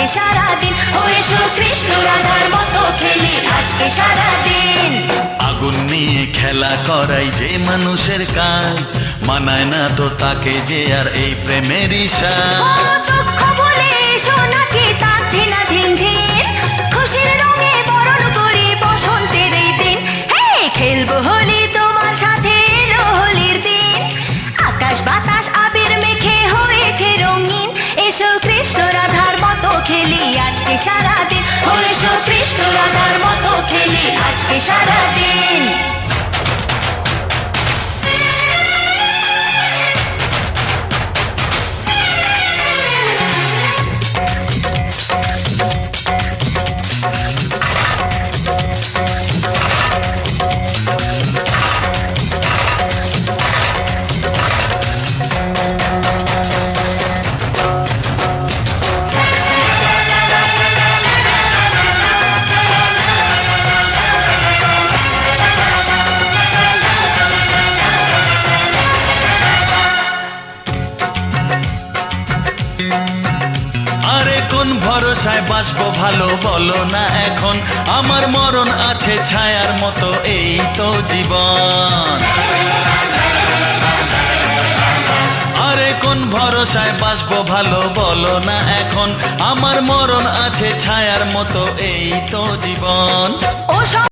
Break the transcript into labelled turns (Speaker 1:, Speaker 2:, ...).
Speaker 1: আজকে সারাদিন। হয়ে কৃষ্ণ রাধার মতো খেলি আজকে সারাদিন।
Speaker 2: আগুন নিয়ে খেলা করাই যে মানুষের কাজ মানায় না তো তাকে যে আর এই প্রেমের ইশারা
Speaker 1: খুশির রঙে বরণ করি বসন্তের এই দিন। হে খেলব হোলি খেলি আজকে সারাদিন। হরে কৃষ্ণ
Speaker 2: কোন ভরসায় বাসবো ভালো, বলো না এখন। আমার মরণ আছে ছায়ার মতো, এই তো জীবন। আরে কোন ভরসায় বাসবো ভালো, বলো না এখন। আমার মরণ আছে ছায়ার মতো, এই তো জীবন।